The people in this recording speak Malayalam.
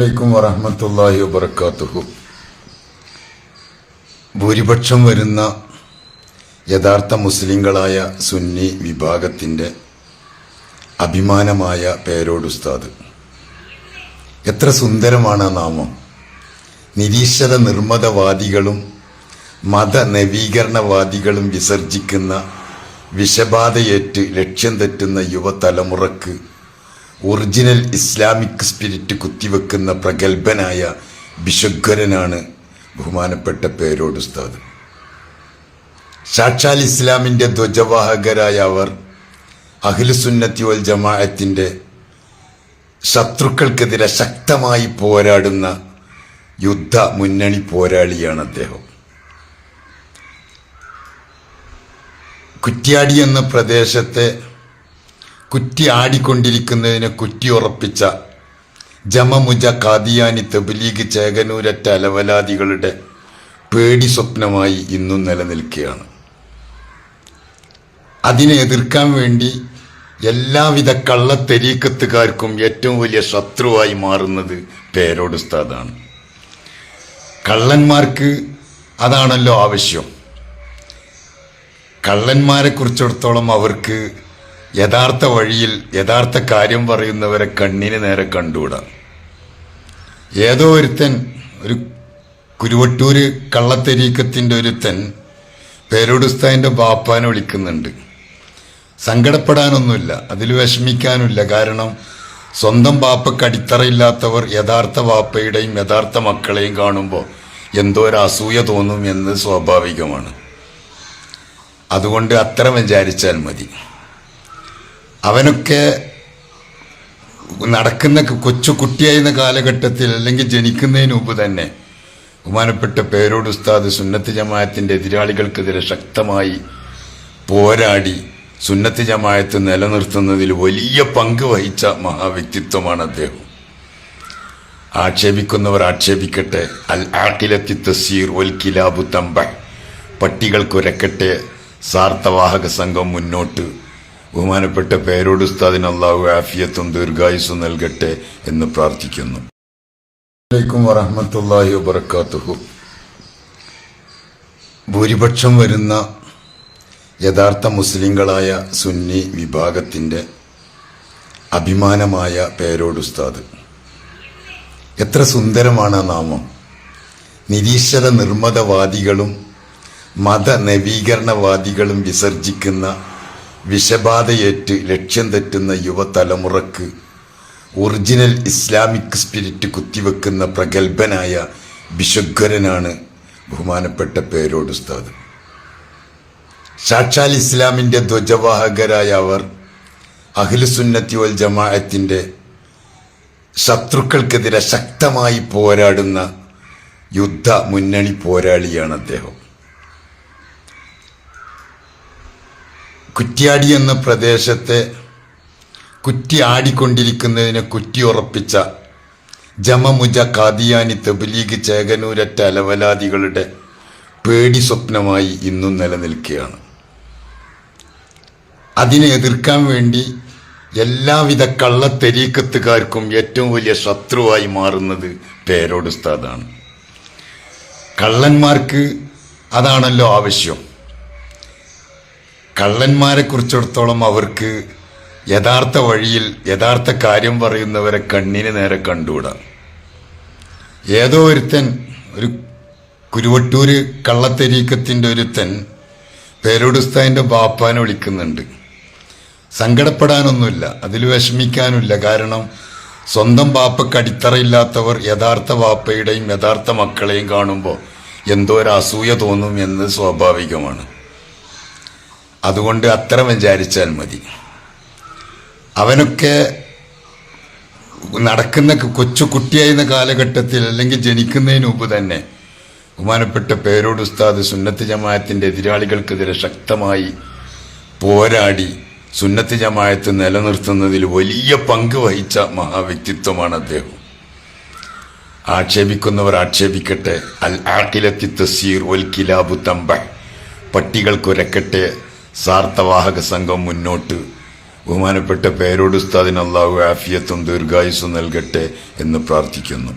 അലൈക്കും വറഹമത്തല്ലാഹി വബർക്കാത്തുഹു ഭൂരിപക്ഷം വരുന്ന യഥാർത്ഥ മുസ്ലിങ്ങളായ സുന്നി വിഭാഗത്തിന്റെ അഭിമാനമായ പേരോട് ഉസ്താദ് എത്ര സുന്ദരമാണ് ആ നാമം. നിരീശ്വര നിർമ്മതവാദികളും മത നവീകരണവാദികളും വിസർജിക്കുന്ന വിഷബാധയേറ്റ് ലക്ഷ്യം തെറ്റുന്ന യുവതലമുറക്ക് ഒറിജിനൽ ഇസ്ലാമിക് സ്പിരിറ്റ് കുത്തിവെക്കുന്ന പ്രഗത്ഭനായ ബിഷഗ്വരനാണ് ബഹുമാനപ്പെട്ട പേരോട് ഉസ്താദ്. സാക്ഷാൽ ഇസ്ലാമിന്റെ ധ്വജവാഹകരായ അവർ അഖിലുസുന്നത്തി വൽ ജമാഅത്തിന്റെ ശത്രുക്കൾക്കെതിരെ ശക്തമായി പോരാടുന്ന യുദ്ധ മുന്നണി പോരാളിയാണ് അദ്ദേഹം. കുറ്റ്യാടി എന്ന പ്രദേശത്തെ കുറ്റി ആടിക്കൊണ്ടിരിക്കുന്നതിനെ കുറ്റിയുറപ്പിച്ച ജമമുജ കാദിയാനി തബ്ലീഗ് ചേകനൂരറ്റ അലവലാദികളുടെ പേടി സ്വപ്നമായി ഇന്നും നിലനിൽക്കുകയാണ്. അതിനെ എതിർക്കാൻ വേണ്ടി എല്ലാവിധ കള്ളത്തെരീക്കത്തുകാർക്കും ഏറ്റവും വലിയ ശത്രുവായി മാറുന്നത് പേരോട് ഉസ്താദാണ്. കള്ളന്മാർക്ക് അതാണല്ലോ ആവശ്യം. കള്ളന്മാരെ കുറിച്ചിടത്തോളം അവർക്ക് യഥാർത്ഥ വഴിയിൽ യഥാർത്ഥ കാര്യം പറയുന്നവരെ കണ്ണിന് നേരെ കണ്ടുകൂടാ ഏതോ ഒരുത്തൻ ഒരു കുരുവട്ടൂര് കള്ളത്തെരീക്കത്തിന്റെ ഒരുത്തൻ പേരോടുസ്താന്റെ ബാപ്പാനെ വിളിക്കുന്നുണ്ട്. സങ്കടപ്പെടാനൊന്നുമില്ല അതിൽ വിഷമിക്കാനുമില്ല. കാരണം സ്വന്തം ബാപ്പക്ക് അടിത്തറയില്ലാത്തവർ യഥാർത്ഥ ബാപ്പയുടെയും യഥാർത്ഥ മക്കളെയും കാണുമ്പോൾ എന്തോ ഒരു അസൂയ തോന്നും എന്ന് സ്വാഭാവികമാണ്. അതുകൊണ്ട് അത്ര വിചാരിച്ചാൽ മതി. അവനൊക്കെ നടക്കുന്ന കൊച്ചു കുട്ടിയായിരുന്ന കാലഘട്ടത്തിൽ അല്ലെങ്കിൽ ജനിക്കുന്നതിന് മുമ്പ് തന്നെ ബഹുമാനപ്പെട്ട പേരോട് ഉസ്താദ് സുന്നത്ത് ജമായത്തിന്റെ എതിരാളികൾക്കെതിരെ ശക്തമായി പോരാടി സുന്നത്ത് ജമായത്ത് നിലനിർത്തുന്നതിൽ വലിയ പങ്ക് വഹിച്ച മഹാവ്യക്തിത്വമാണ് അദ്ദേഹം. ആക്ഷേപിക്കുന്നവർ ആക്ഷേപിക്കട്ടെ. അൽ ആക്കിലത്തി തസീർ ഒൽ കിലാബു തമ്പ പട്ടികൾക്കുരക്കട്ടെ സാർത്ഥവാഹക സംഘം മുന്നോട്ട് ബഹുമാനപ്പെട്ട പേരോട് ഉസ്താദിന് അള്ളാഹു ആഫിയത്തും ദീർഘായുസും നൽകട്ടെ എന്ന് പ്രാർത്ഥിക്കുന്നു. അലൈക്കും വറഹമത്തല്ലാഹി വബർക്കാത്തുഹു ഭൂരിപക്ഷം വരുന്ന യഥാർത്ഥ മുസ്ലിങ്ങളായ സുന്നി വിഭാഗത്തിന്റെ അഭിമാനമായ പേരോട് ഉസ്താദ്. എത്ര സുന്ദരമാണ് ആ നാമം. നിരീശ്വര നിർമ്മതവാദികളും മത നവീകരണവാദികളും വിസർജിക്കുന്ന വിഷബാധയേറ്റ് ലക്ഷ്യം തെറ്റുന്ന യുവതലമുറക്ക് ഒറിജിനൽ ഇസ്ലാമിക് സ്പിരിറ്റ് കുത്തിവെക്കുന്ന പ്രഗത്ഭനായ ബിഷഗ്വരനാണ് ബഹുമാനപ്പെട്ട പേരോട് ഉസ്താദ്. സാക്ഷാൽ ഇസ്ലാമിന്റെ ധ്വജവാഹകരായ അവർ അഖിലുസുന്നത്തി വൽ ജമാഅത്തിന്റെ ശത്രുക്കൾക്കെതിരെ ശക്തമായി പോരാടുന്ന യുദ്ധ മുന്നണി പോരാളിയാണ് അദ്ദേഹം. കുറ്റ്യാടി എന്ന പ്രദേശത്തെ കുറ്റി ആടിക്കൊണ്ടിരിക്കുന്നതിനെ കുറ്റിയുറപ്പിച്ച ജമമുജ കാദിയാനി തബ്ലീഗ് ചേകനൂരറ്റ അലവലാദികളുടെ പേടി സ്വപ്നമായി ഇന്നും നിലനിൽക്കുകയാണ്. അതിനെ എതിർക്കാൻ വേണ്ടി എല്ലാവിധ കള്ളത്തെരീക്കത്തുകാർക്കും ഏറ്റവും വലിയ ശത്രുവായി മാറുന്നത് പേരോടുസ്താദാണ് കള്ളന്മാർക്ക് അതാണല്ലോ ആവശ്യം. കള്ളന്മാരെ കുറിച്ചിടത്തോളം അവർക്ക് യഥാർത്ഥ വഴിയിൽ യഥാർത്ഥ കാര്യം പറയുന്നവരെ കണ്ണിന് നേരെ കണ്ടുകൂടാ ഏതോ ഒരുത്തൻ ഒരു കുരുവട്ടൂര് കള്ളത്തെരീക്കത്തിന്റെ ഒരുത്തൻ പേരോടുസ്താന്റെ ബാപ്പാനെ വിളിക്കുന്നുണ്ട്. സങ്കടപ്പെടാനൊന്നുമില്ല അതിൽ വിഷമിക്കാനുമില്ല. കാരണം സ്വന്തം ബാപ്പക്ക് അടിത്തറയില്ലാത്തവർ യഥാർത്ഥ ബാപ്പയുടെയും യഥാർത്ഥ മക്കളെയും കാണുമ്പോൾ എന്തോ ഒരു അസൂയ തോന്നും എന്ന് സ്വാഭാവികമാണ്. അതുകൊണ്ട് അത്ര വിചാരിച്ചാൽ മതി. അവനൊക്കെ നടക്കുന്ന കൊച്ചു കുട്ടിയായിരുന്ന കാലഘട്ടത്തിൽ അല്ലെങ്കിൽ ജനിക്കുന്നതിന് മുമ്പ് തന്നെ ബഹുമാനപ്പെട്ട പേരോട് ഉസ്താദ് സുന്നത്ത് ജമായത്തിന്റെ എതിരാളികൾക്കെതിരെ ശക്തമായി പോരാടി സുന്നത്ത് ജമായത്ത് നിലനിർത്തുന്നതിൽ വലിയ പങ്ക് വഹിച്ച മഹാവ്യക്തിത്വമാണ് അദ്ദേഹം. ആക്ഷേപിക്കുന്നവർ ആക്ഷേപിക്കട്ടെ. അൽ ആക്കിലത്തി തസീർ ഒൽ കിലാബു തമ്പ പട്ടികൾക്കുരക്കട്ടെ സാർത്ഥവാഹക സംഘം മുന്നോട്ട്. ബഹുമാനപ്പെട്ട പേരോട് ഉസ്താദിന് ആഫിയത്തും ദീർഘായുസ്സും നൽകട്ടെ എന്ന് പ്രാർത്ഥിക്കുന്നു.